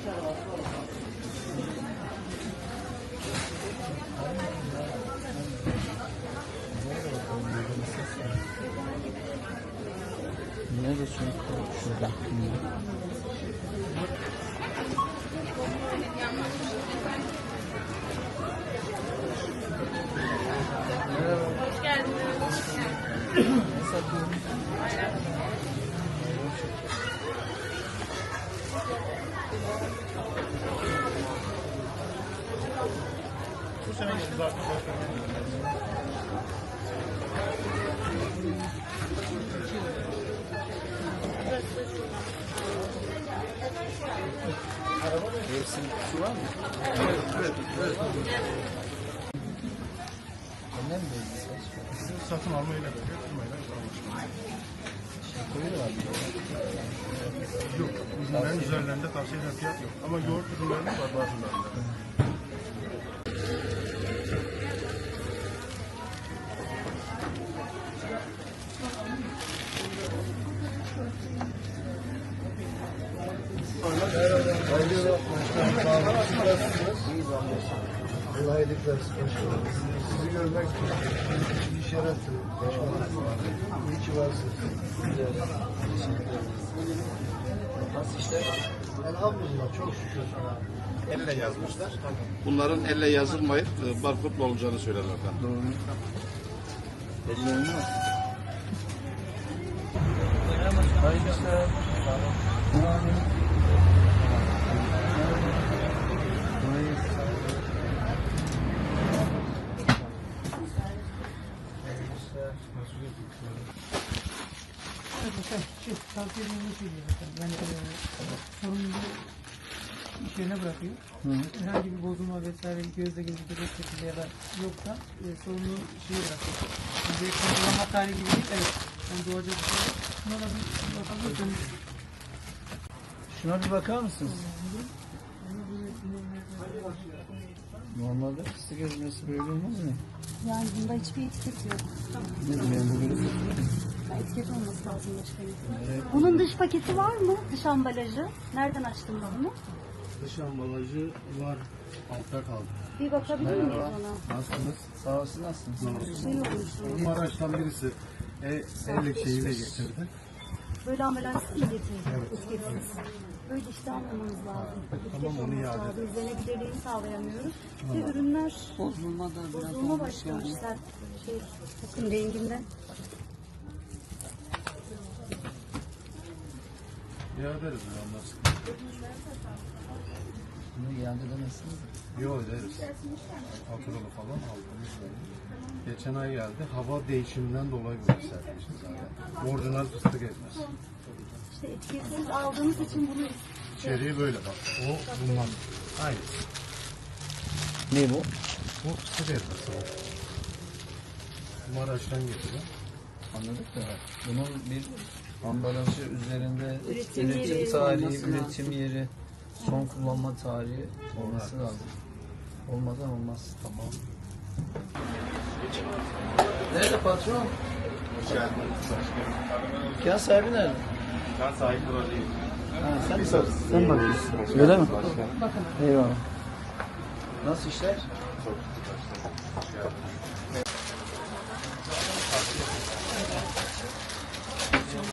Nerede şunu şurada. Hoş geldiniz. Bu sene zaten. Hepsinin kutusu var mı? Annem de iyi ses. Bizim satın almayla böyle, almışlar. Koyuyorlar bir de. Yok, ürünlerin üzerlerinde tavsiye eden fiyat yok. Ama yoğurt ürünlerinde var bazılarında. Kolaylıklar, başkanım. Sizi görmek yarattı. Başkanım. İyi ki varsınız. Nasıl işler? Elhamdülillah, çok şükür. elle yazmışlar. Bunların elle yazılmayıp e, barkodla olacağını söylerler. Doğru. Belli olmaz. Hayırlı işler. Şey, tavsiye edildiğini söylüyor zaten. Yani e, sorumluluğu iş yerine bırakıyor. Herhangi bir bozulma vesaire gözle gözükecek şekilde ya da yoksa e, sorumluluğu şeye bırakıyor. Yani bir kullanma tarihi gibi değil, evet. Yani doğacak bir şey. Buna da bir bakabilirsiniz. Şuna bir bakar mısınız? Normalde fıstık ezmesi böyle olmaz mı? Yani bunda hiçbir etiket yok. Ne bileyim bu böyle Ya etiket olması lazım başka Bunun dış paketi var mı? Dış ambalajı. Nereden açtın bunu? Dış ambalajı var. Altta kaldı. Bir bakabilir miyiz ona? Nasılsınız? Sağ olsun nasılsınız? Şey olmuş. Bu araçtan birisi e, evlilik şeyiyle getirdi. Böyle ambalajsız mı getirdin? Etiketsiz. Böyle işte almamamız lazım. Tamam onu iade lazım. İzlenebilirliğini sağlayamıyoruz. Ve ürünler Bozulma da biraz bozulma başlamış. Sert şey, bakın renginden. Ya ederiz ya ondan Bunu iade edemezsiniz. Yok ederiz. Faturalı falan aldığımız böyle. Geçen ay geldi. Hava değişiminden dolayı böyle sertleşti zaten. Orijinal fıstık ezmesi. İşte etiketsiz aldığımız için bunu İçeriği böyle bak. O bundan. Aynısı. Ne bu? Bu fıstık ezmesi bu. Bu Maraş'tan getiriyor. Anladık da bunun bir ambalajı üzerinde Üretim üretim, yeri tarihi, üretim yeri, son kullanma tarihi olması lazım. Olmadan olmaz. Tamam. Nerede patron? Hoş geldiniz. Dükkan sahibi nerede? Ben sahip buralıyım. Ha, sen, sen bakıyorsun. Öyle mi? Eyvallah. Nasıl işler?